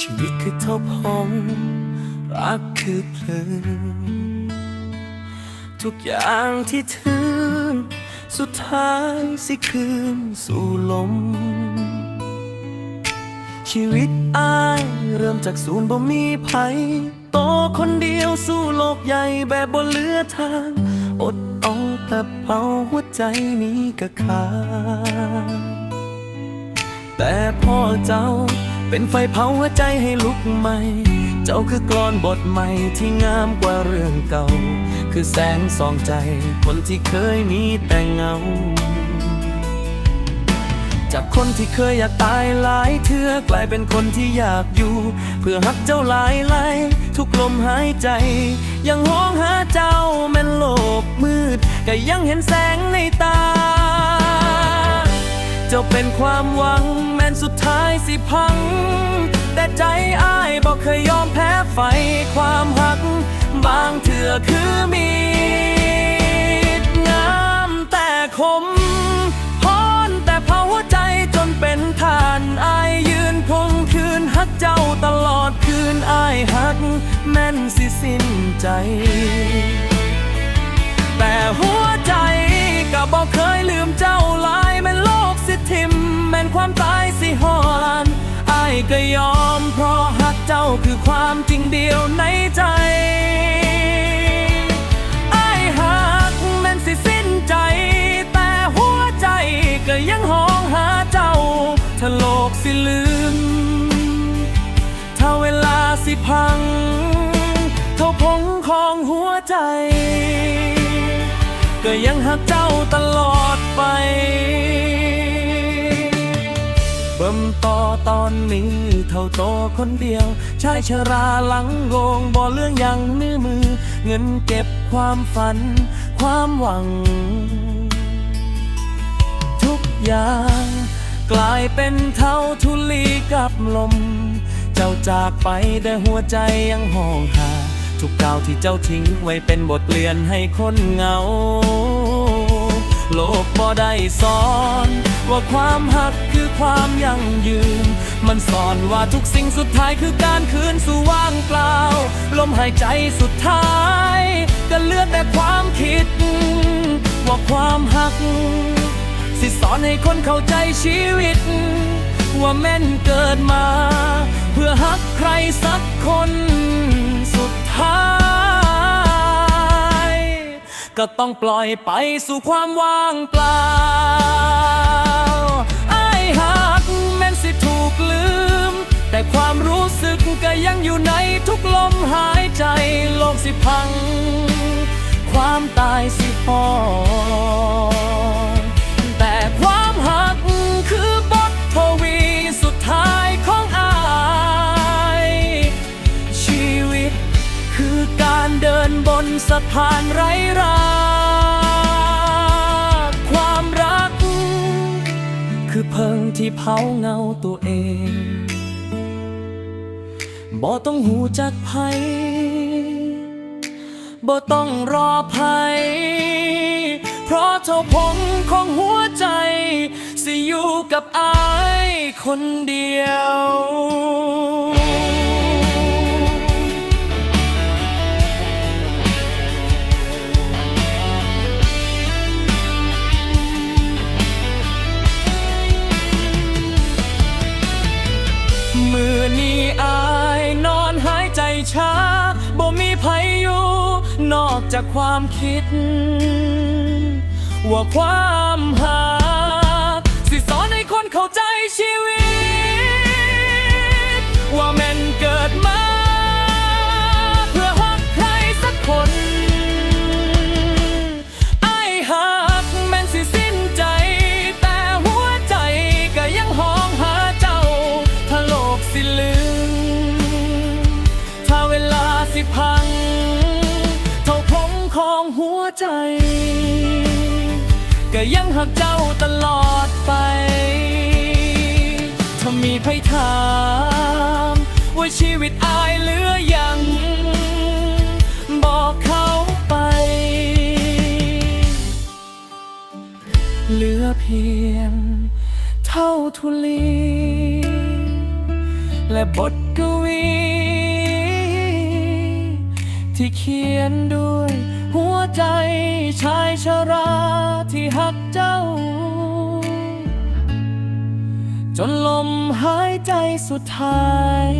ชีวิตคือเท่าพองรักคือเพลิงทุกอย่างที่ถึงสุดท้ายสิคืนสู่ลม ชีวิตอายเริ่มจากศูนย์บ่มีภัยโตคนเดียวสู้โลกใหญ่แบบบ่เหลือทาง อดเอาแต่เป่าหัวใจนี้ก็ขาดแต่พ่อเจ้า เป็นไฟเผาหัวใจให้ลุกใหม่ เจ้าคือกลอนบทใหม่ที่งามกว่าเรื่องเก่า คือแสงส่องใจ คนที่เคยมีแต่เงา จากคนที่เคยอยากตายหลายเทื่อกลายเป็นคนที่อยากอยู่ เพื่อหักเจ้าหลายไหลทุกลมหายใจ ยังห้องหาเจ้าแม่นโลกมืดก็ยังเห็นแสงในตา เจ้าเป็นความหวัง แม้นสุดท้ายสิพัง แต่ใจอ้ายบอกเคยยอมแพ้ไฟความหัก บางเถื่อคือมีดงามแต่คมพอนแต่เผาหัวใจจนเป็นทานอายยืนคงคืนหักเจ้าตลอดคืนอายหัก แม่นสิสิ้นใจ สิลืม ถ้าเวลาสิพัง เท่าพงของหัวใจ ก็ยังหักเจ้าตลอดไปเบิ่มต่อตอนนี้เท่าโตคนเดียว ชายชราหลังโงงบ่เรื่องยังมือมือ เงินเก็บความฝัน ความหวัง ทุกอย่าง กลายเป็นเท่าทุลีกับลม เจ้าจากไปแต่หัวใจยังห้องหา ทุกก้าวที่เจ้าทิ้งไว้เป็นบทเรียนให้คนเหงา โลกบ่ได้สอน ว่าความหักคือความยั่งยืน มันสอนว่าทุกสิ่งสุดท้ายคือการคืนสู่ว่างเปล่า ลมหายใจสุดท้าย ก็เลือดแต่ความคิด ว่าความหัก สิสอนให้คนเข้าใจชีวิต ว่าแม่นเกิดมา เพื่อฮักใครสักคนสุดท้าย ก็ต้องปล่อยไปสู่ความว่างเปล่าไอ้หักแม่นสิถูกลืม แต่ความรู้สึกก็ยังอยู่ในทุกลมหายใจโลกสิพัง ความตายสิพอ พานไร้รากความรัก คือเพิงที่เผาเงาตัวเองบ่ต้องหูจักภัยบ่ต้องรอภัยเพราะเท่าพงของหัวใจ สิอยู่กับอายคนเดียว จากความคิด ว่าความหาสิสอนให้คนเข้าใจชีวิต ของหัวใจ ก็ยังหักเจ้าตลอดไปถ้ามีใครถาม ว่าชีวิตอายเหลือยัง บอกเขาไป เหลือเพียง เท่าทุลี และบทกวี ที่เขียนด้วย ใจชายชราที่หักเจ้า จนลมหายใจสุดท้าย